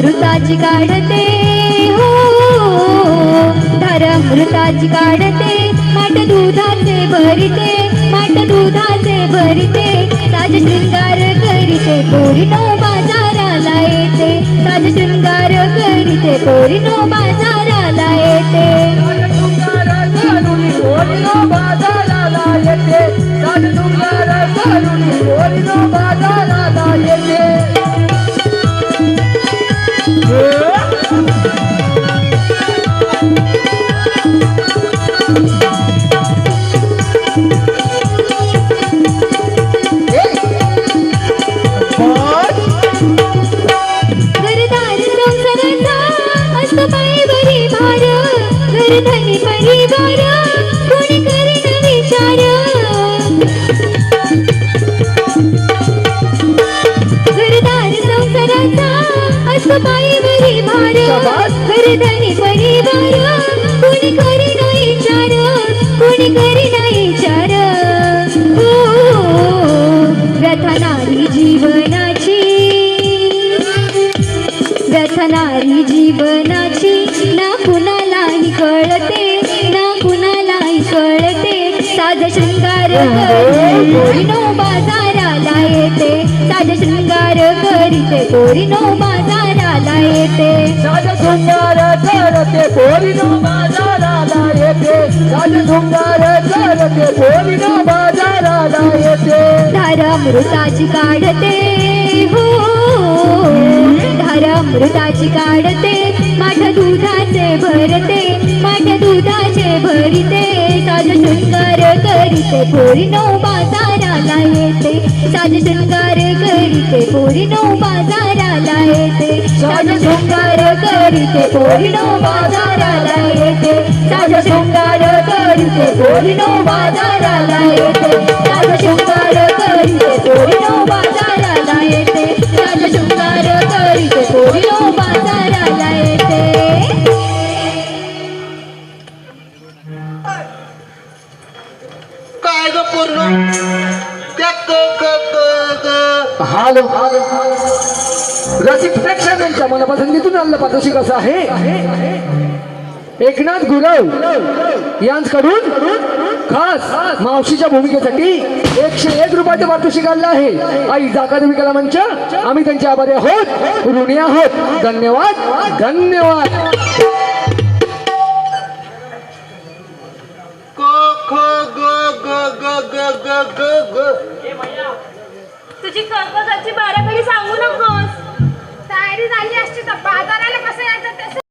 धारामृताची काढते हो. धारामृताची काढते माट दुधाचे भरते माट दुधाचे भरते ताज शृंगार करीते पोरीनो बाजाराला येते. ताज शृंगार करीते पोरीनो बाजाराला येते. भार परिवार कोणी कोणी विचार हो व्यथनारी जीवनाची. व्यथनारी जीवनाची. ना कुणालाही कळते ना कुणालाही कळते. साध शृंगार बाजाराला येते. पोरीनो बाजाराला येते. सुंदर करते पोरीनो बाजाराला येते. राज सुंदर करते पोरीनो बाजाराला येते. धारामृताची काढते. हो. धारामृताची काढते. माठ दुधाचे भरते. माठ दुधाचे भरिते. साज शृंगार करीते पोरीनो बाजाराला येते. साज शृंगार करीते पोरीनो बाजाराला येते. साज शृंगार करीते पोरीनो बाजाराला येते. साज शृंगार करीते पोरीनो बाजाराला येते. साज शृंगार हालो. रसिक प्रेक्षकांच्या मनापसंतीतून आणलं पारितोषिक असं आहे. एकनाथ गुरव यांकडून खास मावशीच्या भूमिकेसाठी एकशे एक रुपयाचं पारितोषिक आलं आहे. आई अकादमी कला मंच. आम्ही त्यांचे आभारी आहोत. ऋणी आहोत. धन्यवाद. धन्यवाद. क ख ग ग ग ग ग ग ग. तुझी कर्कजाची बाराखडी सांगू नकोस. तयारी झाली असती तर बाजाराला कसं